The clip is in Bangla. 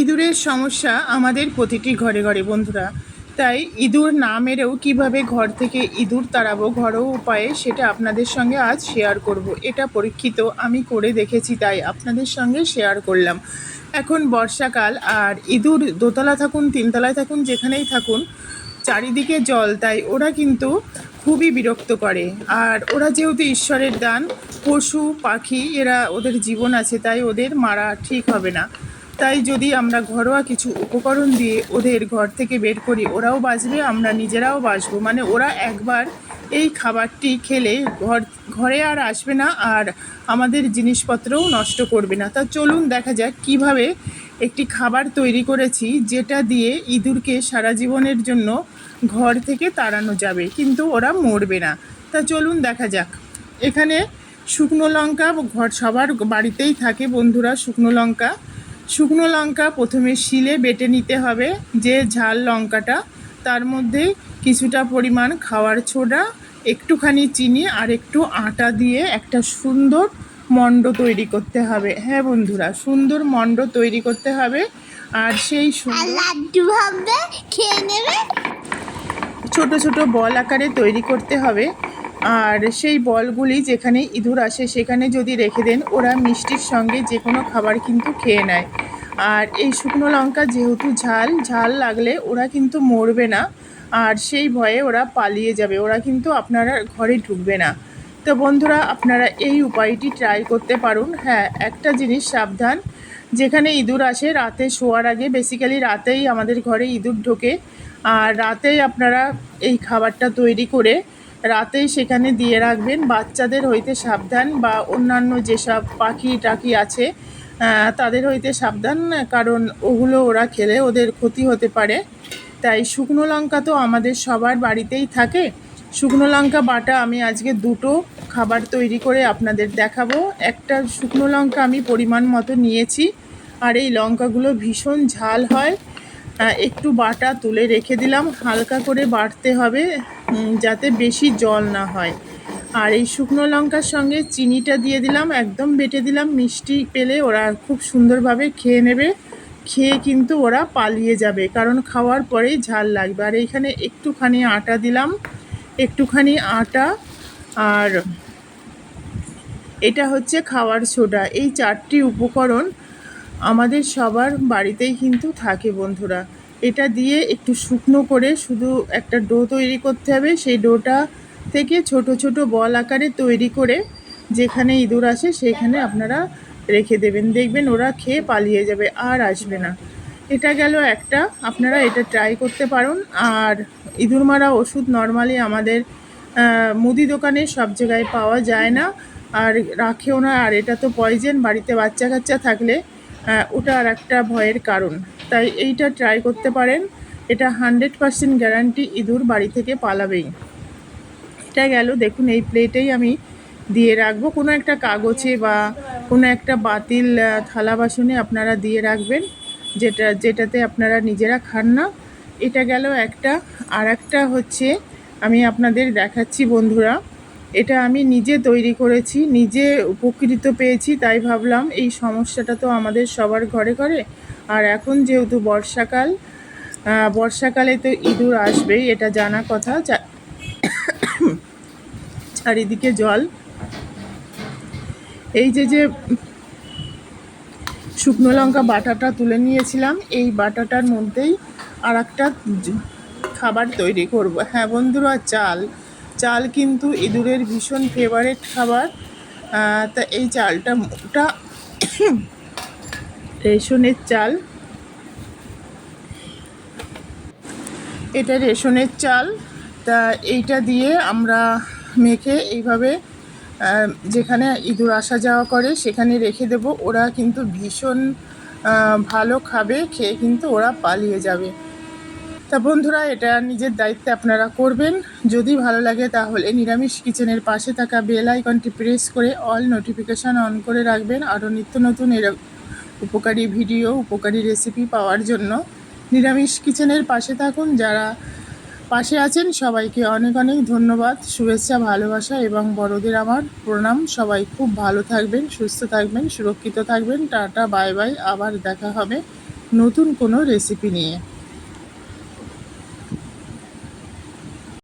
ইঁদুরের সমস্যা আমাদের প্রতিটি ঘরে ঘরে, বন্ধুরা। তাই ইঁদুর না মেরেও কীভাবে ঘর থেকে ইঁদুর তাড়াবো, ঘরোয়া উপায়ে সেটা আপনাদের সঙ্গে আজ শেয়ার করব। এটা পরীক্ষিত, আমি করে দেখেছি তাই আপনাদের সঙ্গে শেয়ার করলাম। এখন বর্ষাকাল, আর ইঁদুর দোতলা থাকুন, তিনতলায় থাকুন, যেখানেই থাকুন, চারিদিকে জল, তাই ওরা কিন্তু খুবই বিরক্ত করে। আর ওরা যেহেতু ঈশ্বরের দান, পশু, পাখি, এরা ওদের জীবন আছে, তাই ওদের মারা ঠিক হবে না। তাই যদি আমরা ঘরোয়া কিছু উপকরণ দিয়ে ওদের ঘর থেকে বের করি, ওরাও বাঁচবে, আমরা নিজেরাও বাঁচবো। মানে ওরা একবার এই খাবারটি খেলে ঘর, ঘরে আর আসবে না আর আমাদের জিনিসপত্রও নষ্ট করবে না। তা চলুন দেখা যাক কীভাবে একটি খাবার তৈরি করেছি যেটা দিয়ে ইঁদুরকে সারা জীবনের জন্য ঘর থেকে তাড়ানো যাবে, কিন্তু ওরা মরবে না। তা চলুন দেখা যাক। এখানে শুকনো লঙ্কা ঘর সবার বাড়িতেই থাকে বন্ধুরা, শুকনো লঙ্কা। শুকনো লঙ্কা প্রথমে শিলে বেটে নিতে হবে যে ঝাল লঙ্কাটা। তার মধ্যে কিছুটা পরিমাণ খাওয়ার ছোডা একটুখানি চিনি আর একটু আটা দিয়ে একটা সুন্দর মণ্ড তৈরি করতে হবে। হ্যাঁ বন্ধুরা সুন্দর মণ্ড তৈরি করতে হবে আর সেই সুন্দর লাড্ডু ভাববে খেয়ে নেবে। ছোট ছোট বল আকারে তৈরি করতে হবে। আর সেই বলগুলি যেখানে ইঁদুর আসে সেখানে যদি রেখে দেন, ওরা মিষ্টির সঙ্গে যে কোনো খাবার কিন্তু খেয়ে নেয়। আর এই শুকনো লঙ্কা যেহেতু ঝাল ঝাল লাগলে ওরা কিন্তু মরবে না। আর সেই ভয়ে ওরা পালিয়ে যাবে। ওরা কিন্তু আপনারা ঘরে ঢুকবে না। তো বন্ধুরা, আপনারা এই উপায়টি ট্রাই করতে পারুন। হ্যাঁ একটা জিনিস সাবধান, যেখানে ইঁদুর আসে, রাতে শোয়ার আগে বেসিক্যালি রাতেই আমাদের ঘরে ইঁদুর ঢোকে। আর রাতেই আপনারা এই খাবারটা তৈরি করে রাতেই সেখানে দিয়ে রাখবেন। বাচ্চাদের হইতে সাবধান বা অন্যান্য যেসব পাখি টাকি আছে তাদের হইতে সাবধান, কারণ ওগুলো ওরা খেলে ওদের ক্ষতি হতে পারে। তাই শুকনো লঙ্কা তো আমাদের সবার বাড়িতেই থাকে। শুকনো লঙ্কা বাটা আমি আজকে দুটো খাবার তৈরি করে আপনাদের দেখাবো। একটা শুকনো লঙ্কা আমি পরিমাণ মতো নিয়েছি, আর এই লঙ্কাগুলো ভীষণ ঝাল হয়। একটু বাটা তুলে রেখে দিলাম। হালকা করে বাটতে হবে যাতে বেশি জল না হয়। আর এই শুকনো লঙ্কার সঙ্গে চিনিটা দিয়ে দিলাম, একদম বেটে দিলাম। মিষ্টি পেলে ওরা খুব সুন্দরভাবে খেয়ে নেবে। খেয়ে কিন্তু ওরা পালিয়ে যাবে, কারণ খাওয়ার পরেই ঝাল লাগবে। আর এইখানে একটুখানি আটা দিলাম, একটুখানি আটা। আর এটা হচ্ছে খাওয়ার সোডা। এই চারটি উপকরণ আমাদের সবার বাড়িতেই কিন্তু থাকে বন্ধুরা। এটা দিয়ে একটু শুকনো করে শুধু একটা ডো তৈরি করতে হবে। সেই ডোটা থেকে ছোট ছোট বল আকারে তৈরি করে যেখানে ইঁদুর আসে সেখানে আপনারা রেখে দেবেন। দেখবেন ওরা খেয়ে পালিয়ে যাবে, আর আসবে না। এটা গেল একটা। আপনারা এটা ট্রাই করতে পারুন। আর ইঁদুর মারা ওষুধ নর্মালি আমাদের মুদি দোকানে সব জায়গায় পাওয়া যায় না। আর রাখেও না। আর এটা তো পয়জেন বাড়িতে বাচ্চা কাচ্চা থাকলে ওটা আর একটা ভয়ের কারণ। তাই এইটা ট্রাই করতে পারেন। এটা হান্ড্রেড পার্সেন্ট গ্যারান্টি ইঁদুর বাড়ি থেকে পালাবেই। এটা গেল, দেখুন, এই প্লেটেই আমি দিয়ে রাখব। কোনো একটা কাগজে বা কোনো একটা বাতিল থালা বাসনে আপনারা দিয়ে রাখবেন। যেটা, যেটাতে আপনারা নিজেরা খান না। এটা গেল একটা। আর একটা হচ্ছে, আমি আপনাদের দেখাচ্ছি বন্ধুরা। এটা আমি নিজে তৈরি করেছি, নিজে উপকৃত পেয়েছি, তাই ভাবলাম এই সমস্যাটা তো আমাদের সবার ঘরে ঘরে। আর এখন যেহেতু বর্ষাকাল বর্ষাকালে তো ইঁদুর আসবেই, এটা জানা কথা। চারিদিকে জল। এই যে যে শুকনো লঙ্কা বাটাটা তুলে নিয়েছিলাম, এই বাটাটার মধ্যেই আর একটা খাবার তৈরি করব। হ্যাঁ বন্ধুরা, চাল। চাল কিন্তু ইঁদুরের ভীষণ ফেভারেট খাবার। তা এই চালটা মোটা রেশনের চাল। এটা রেশনের চাল। তা এইটা দিয়ে আমরা মেখে এইভাবে যেখানে ইঁদুর আসা যাওয়া করে সেখানে রেখে দেব। ওরা কিন্তু ভীষণ ভালো খাবে, খেয়ে কিন্তু ওরা পালিয়ে যাবে। তা বন্ধুরা, এটা নিজের দায়িত্বে আপনারা করবেন। যদি ভালো লাগে তাহলে নিরামিষ কিচেনের পাশে থাকা বেল আইকনটি প্রেস করে অল নোটিফিকেশান অন করে রাখবেন। আরও নিত্য নতুন এর উপকারী ভিডিও, উপকারী রেসিপি পাওয়ার জন্য নিরামিষ কিচেনের পাশে থাকুন। যারা পাশে আছেন, সবাইকে অনেক অনেক ধন্যবাদ। শুভেচ্ছা, ভালোবাসা এবং বড়দের আমার প্রণাম। সবাই খুব ভালো থাকবেন, সুস্থ থাকবেন, সুরক্ষিত থাকবেন। Tata, bye bye. আবার দেখা হবে নতুন কোনো রেসিপি নিয়ে।